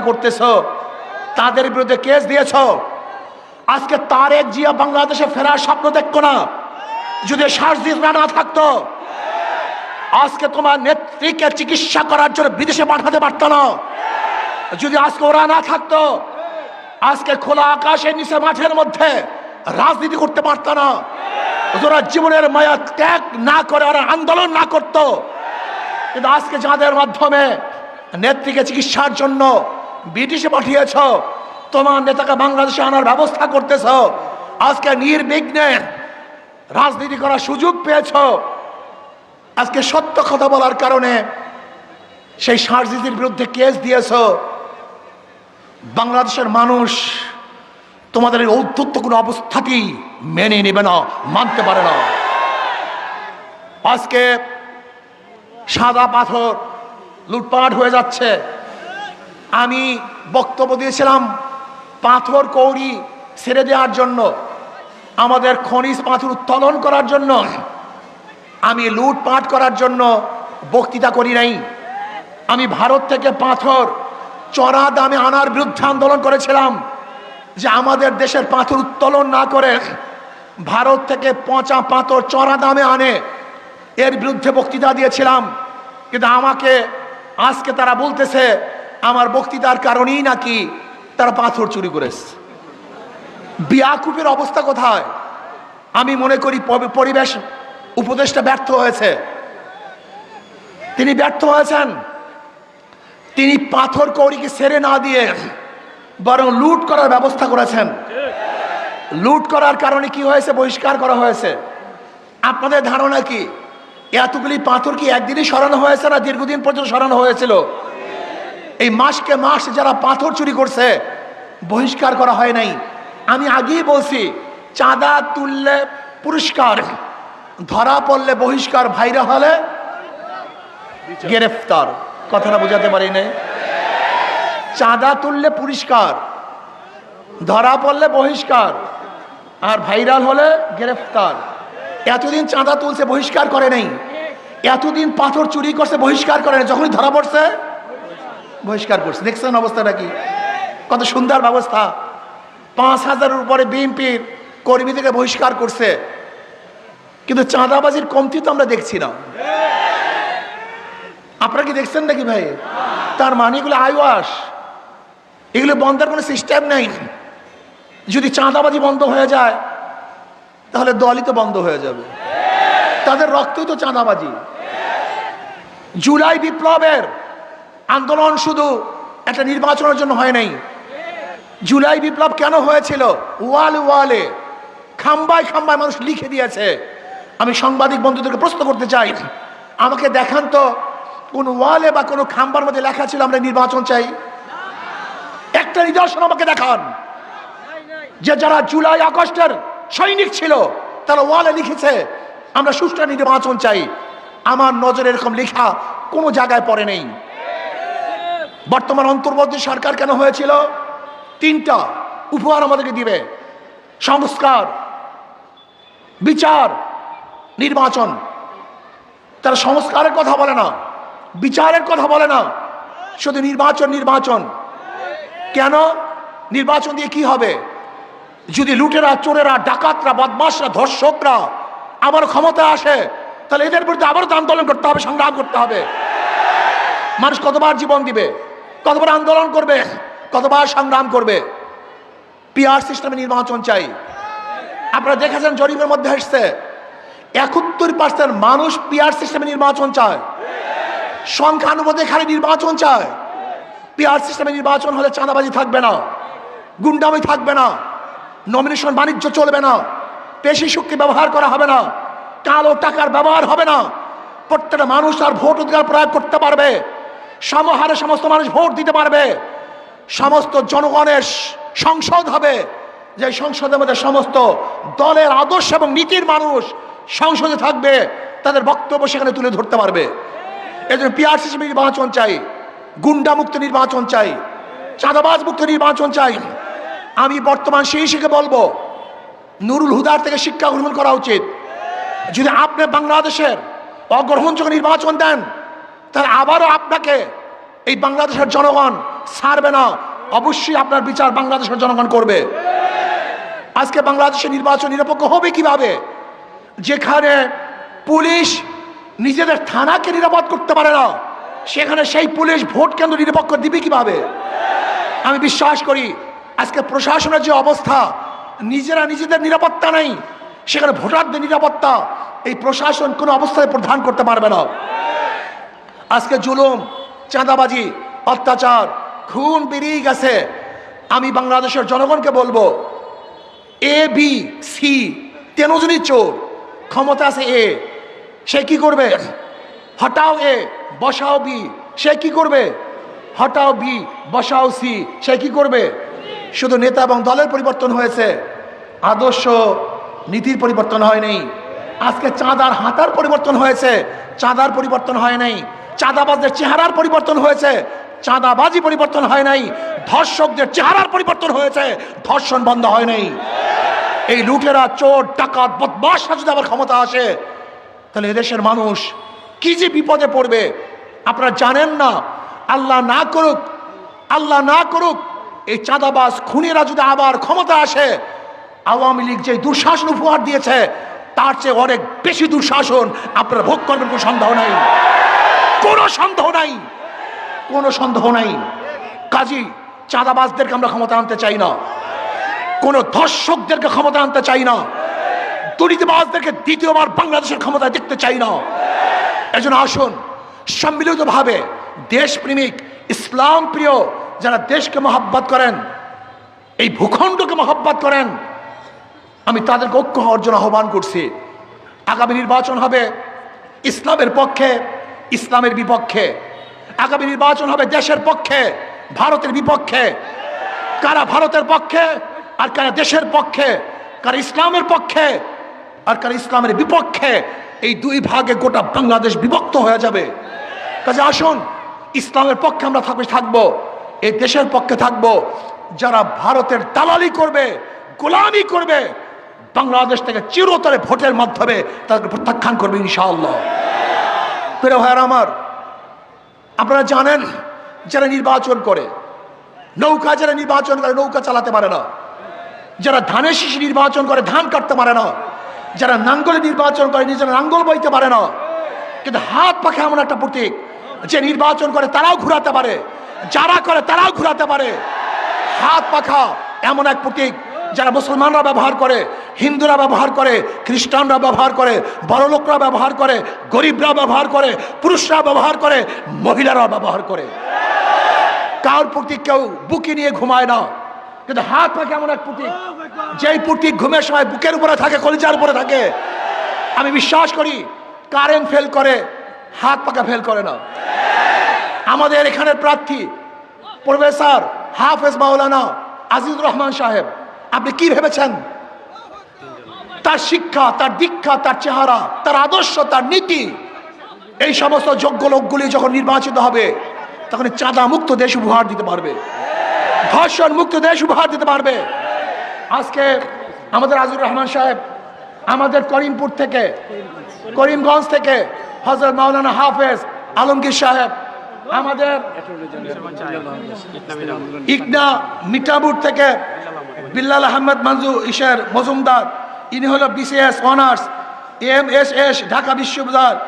বক্তৃতা করতেছ? তাদের বিরুদ্ধে কেস দিয়েছ? আজকে তারেক জিয়া বাংলাদেশে ফেরার স্বপ্ন দেখতো না। যদি শ্বাসদিস না থাকতো, আজকে তোমার নেত্রীকে চিকিৎসা করার জন্য বিদেশে পাঠাতে পারত না। যদি আজকে ওরা না থাকতো, আজকে খোলা আকাশের নিচে মাঠের মধ্যে রাজনীতি করতে পারত না। ওরা জীবনের মায়া ত্যাগ না করে, ওরা আন্দোলন না করতো। কিন্তু আজকে যাদের মাধ্যমে নেত্রীকে চিকিৎসার জন্য ব্রিটিশে পাঠিয়েছ। তোমার নেতাকে বাংলাদেশে আনার ব্যবস্থা করতেছ। আজকে নির্বিঘ্নে রাজনীতি করার সুযোগ পেয়েছ। আজকে সত্য কথা বলার কারণে সেই সার্জিতির বিরুদ্ধে কেস দিয়েছ। বাংলাদেশের মানুষ তোমাদের এই ঔদ্ধত্য কোনো অবস্থাতেই মেনে নেবে না, মানতে পারে না। আজকে সাদা পাথর লুটপাট হয়ে যাচ্ছে। আমি বক্তব্য দিয়েছিলাম পাথর কৌড়ি ছেড়ে দেওয়ার জন্য, আমাদের খনিজ পাথর উত্তোলন করার জন্য, আমি লুটপাট করার জন্য বক্তৃতা করি নাই। আমি ভারত থেকে পাথর চড়া দামে আনার বিরুদ্ধে আন্দোলন করেছিলাম যে আমাদের দেশের পাথর উত্তোলন না করে ভারত থেকে পচা পাথর চড়া দামে আনে, এর বিরুদ্ধে বক্তৃতা দিয়েছিলাম। কিন্তু আমাকে, আজকে তারা বলতেছে আমার বক্তৃতার কারণেই নাকি তারা পাথর চুরি করেছে। বিয়াকুপের অবস্থা কোথায়? আমি মনে করি পরি- পরিবেশ উপদেশটা ব্যর্থ হয়েছে। তিনি ব্যর্থ হয়েছেন। তিনি পাথর কৌড়িকে সেরে না দিয়ে বরং লুট করার ব্যবস্থা করেছেন। লুট করার কারণে কি হয়েছে? বহিষ্কার করা হয়েছে। আপনাদের ধারণা কি? এতগুলি পাথর কি একদিনই সরানো হয়েছে না দীর্ঘদিন পর্যন্ত সরানো হয়েছিল? এই মাসকে মাস যারা পাথর চুরি করছে, বহিষ্কার করা হয় নাই। আমি আগেই বলছি, চাঁদা তুললে পুরস্কার, ধরা পড়লে বহিষ্কার ভাইরা হলে গ্রেফতার। কথাটা বোঝাতে পারি নাই? চাঁদা তুললে পুরস্কার, ধরা পড়লে বহিষ্কার, আর ভাইরাল হলে গ্রেফতার। এতদিন চাঁদা তুলছে, বহিষ্কার করে নাই। এতদিন পাথর চুরি করছে, বহিষ্কার করে নাই। যখনই ধরা পড়ছে বহিষ্কার করছে। দেখছেন অবস্থাটা কি? কত সুন্দর ব্যবস্থা। পাঁচ হাজারের উপরে বিএনপির কর্মীদেরকে বহিষ্কার করছে। কিন্তু চাঁদাবাজির কমতি তো আমরা দেখছি না। আপনারা কি দেখছেন নাকি ভাই? তার মানে এগুলো আইওয়াস। এগুলো বন্ধের কোনো সিস্টেম নেই। যদি চাঁদাবাজি বন্ধ হয়ে যায়, তাহলে দলই তো বন্ধ হয়ে যাবে। তাদের রক্তই তো চাঁদাবাজি। জুলাই বিপ্লবের আন্দোলন শুধু একটা নির্বাচনের জন্য হয় নাই। জুলাই বিপ্লব কেন হয়েছিল? ওয়ালে ওয়ালে, খাম্বায় খাম্বায় মানুষ লিখে দিয়েছে। আমি সাংবাদিক বন্ধুদেরকে প্রশ্ন করতে চাই, আমাকে দেখান তো কোন ওয়ালে বা কোনো খাম্বার মধ্যে লেখা ছিল, আমরা নির্বাচন চাই। একটা নিদর্শন আমাকে দেখান, যে যারা জুলাই আগস্টের সৈনিক ছিল, তারা ওয়ালে লিখেছে, আমরা সুষ্ঠু নির্বাচন চাই। আমার নজরে এরকম লেখা কোনো জায়গায় পড়ে নেই। বর্তমান অন্তর্বর্তী সরকার কেন হয়েছিল? তিনটা উপহার আমাদেরকে দিবে। সংস্কার, বিচার, নির্বাচন। তারা সংস্কারের কথা বলে না, বিচারের কথা বলে না। শুধু নির্বাচন নির্বাচন। কেন? নির্বাচন দিয়ে কি হবে? যদি লুটেরা, চোরেরা, ডাকাতরা বদমাসরা ধর্ষকরা আবার ক্ষমতা আসে, তাহলে এদের বিরুদ্ধে আবারও আন্দোলন করতে হবে, সংগ্রাম করতে হবে। মানুষ কতবার জীবন দিবে? কতবার আন্দোলন করবে, কতবার সংগ্রাম করবে? পিআর সিস্টেমে নির্বাচন চাই। আপনারা দেখেছেন জরিপের মধ্যে এসছে, একাত্তর পার্সেন্ট মানুষ পিআর সিস্টেমে নির্বাচন চায়। সংখ্যানুপাতে খালি নির্বাচন চায়। পিআর সিস্টেমে নির্বাচন হলে চাঁদাবাজি থাকবে না, গুন্ডামি থাকবে না নমিনেশন বাণিজ্য চলবে না, পেশি শক্তি ব্যবহার করা হবে না, কালো টাকার ব্যবহার হবে না। প্রত্যেকটা মানুষ তার ভোট অধিকার প্রয়োগ করতে পারবে। সমহারে সমস্ত মানুষ ভোট দিতে পারবে। সমস্ত জনগণের সংসদ হবে। যে সংসদের মধ্যে সমস্ত দলের আদর্শ এবং নীতির মানুষ সংসদে থাকবে, তাদের বক্তব্য সেখানে তুলে ধরতে পারবে। এই জন্য পিআরসি নির্বাচন চাই। গুন্ডা মুক্ত নির্বাচন চাই। চাঁদাবাজ মুক্ত নির্বাচন চাই। আমি বর্তমান সেই শিখে বলব, নুরুল হুদার থেকে শিক্ষা গ্রহণ করা উচিত। যদি আপনি বাংলাদেশের অগ্রহণযোগ্য নির্বাচন দেন তাহলে আবারও আপনাকে এই বাংলাদেশের জনগণ ছাড়বে না। অবশ্যই আপনার বিচার বাংলাদেশের জনগণ করবে। আজকে বাংলাদেশের নির্বাচন নিরপেক্ষ হবে কীভাবে? যেখানে পুলিশ নিজেদের থানাকে নিরাপদ করতে পারে না, সেখানে সেই পুলিশ ভোট কেন্দ্র নিরপেক্ষ দিবে কীভাবে? আমি বিশ্বাস করি, আজকে প্রশাসনের যে অবস্থা, নিজেরা নিজেদের নিরাপত্তা নেই, সেখানে ভোটারদের নিরাপত্তা এই প্রশাসন কোনো অবস্থায় প্রধান করতে পারবে না। আজকে জুলুম, চাঁদাবাজি, অত্যাচার, খুন বেরিয়ে গেছে। আমি বাংলাদেশের জনগণকে বলব এ বি সি তেনজনই চোর, ক্ষমতা আছে এ সে কি করবে? হটাও এ বসাও বি সে কি করবে? হটাও বি বসাও সি সে কি করবে? শুধু নেতা এবং দলের পরিবর্তন হয়েছে, আদর্শ নীতির পরিবর্তন হয়নি আজকে চাঁদার হাতার পরিবর্তন হয়েছে, চাঁদার পরিবর্তন হয় নাই। চাঁদাবাজদের চেহারার পরিবর্তন হয়েছে। চাঁদাবাজি পরিবর্তন হয় নাই। ধর্ষকদের চেহারার পরিবর্তন হয়েছে। ধর্ষণ বন্ধ হয় নাই। এই লুটেরা, চোর, ডাকাত বদমাসরা যদি আবার ক্ষমতা আসে, তাহলে এদেশের মানুষ কি যে বিপদে পড়বে? আপনারা জানেন না। আল্লাহ না করুক, আল্লাহ না করুক, এই চাঁদাবাজ খুনিরা যদি আবার ক্ষমতা আসে, আওয়ামী লীগ যে দুঃশাসন উপহার দিয়েছে, তার চেয়ে অনেক বেশি দুঃশাসন আপনারা ভোগ করবেন, কোনো সন্দেহ নাই। কোনো সন্দেহ নাই। কোনো সন্দেহ নাই। কাজী, চাঁদাবাজদেরকে আমরা ক্ষমতা আনতে চাই না। কোনো ধর্ষকদেরকে ক্ষমতা আনতে চাই না। দুর্নীতিবাজদেরকে দ্বিতীয়বার বাংলাদেশের ক্ষমতায় দেখতে চাই না। এজন্য আসুন, সম্মিলিতভাবে দেশপ্রেমিক ইসলাম প্রিয় যারা দেশকে মহাব্বত করেন, এই ভূখণ্ডকে মহাব্বত করেন, আমি তাদেরকে ঐক্য জন্য আহ্বান করছি। আগামী নির্বাচন হবে ইসলামের পক্ষে। ইসলামের বিপক্ষে। আগামী নির্বাচন হবে দেশের পক্ষে, ভারতের বিপক্ষে। কারা ভারতের পক্ষে আর কারা দেশের পক্ষে, কারা ইসলামের পক্ষে আর কারা ইসলামের বিপক্ষে, এই দুই ভাগে গোটা বাংলাদেশ বিভক্ত হয়ে যাবে। কাজে আসুন, ইসলামের পক্ষে আমরা থাকবে, থাকব, এই দেশের পক্ষে থাকব। যারা ভারতের দালালি করবে, গোলামি করবে, বাংলাদেশ থেকে চিরতরে ভোটের মাধ্যমে তাদেরকে প্রত্যাখ্যান করবে ইনশাআল্লাহ। প্রিয় ভাইয়ার আমার, আপনারা জানেন যারা নির্বাচন করে, নৌকা যারা নির্বাচন করে নৌকা চালাতে পারে না। যারা ধানের শিশি নির্বাচন করে ধান কাটতে পারে না। যারা নাঙ্গলে নির্বাচন করে নিজেরা নাঙ্গল বইতে পারে না। কিন্তু হাত পাখে এমন একটা প্রতীক, যে নির্বাচন করে তারাও ঘুরাতে পারে, যারা করে তারাও ঘুরাতে পারে। হাত পাখা এমন এক প্রতীক যারা মুসলমানরা ব্যবহার করে, হিন্দুরা ব্যবহার করে, খ্রিস্টানরা ব্যবহার করে, বড়লোকরা ব্যবহার করে, গরিবরা ব্যবহার করে, পুরুষরা ব্যবহার করে মহিলারা ব্যবহার করে। কার প্রতীক কেউ বুকে নিয়ে ঘুমায় না। কিন্তু হাত পাখে এমন এক প্রতীক। যেই প্রতীক ঘুমের সময় বুকের উপরে থাকে, কলিজার উপরে থাকে। আমি বিশ্বাস করি, কারেন্ট ফেল করে, হাত পাকা ফেল করে না। আমাদের এখানের প্রার্থী, প্রফেসর হাফেজ মাওলানা আজিজুর রহমান সাহেব আপনি কি ভেবেছেন? তার শিক্ষা, তার দীক্ষা, তার চেহারা, তার আদর্শ, তার নীতি, এই সমস্ত যোগ্য লোকগুলি যখন নির্বাচিত হবে, তখন চাঁদা মুক্ত দেশ উপহার দিতে পারবে। ধর্ষণ মুক্ত দেশ উপহার দিতে পারবে। আজকে আমাদের আজিজুর রহমান সাহেব, আমাদের করিমপুর থেকে, করিমগঞ্জ থেকে হজরত মাওলানা হাফেজ আলমগীর সাহেব আমাদের ইকনা মিঠাপুর থেকে বিল্লাল আহমেদ মঞ্জু ইশের মজুমদার, ইনি হলো BCS honours M S S Dhaka বিশ্ববিদ্যালয়।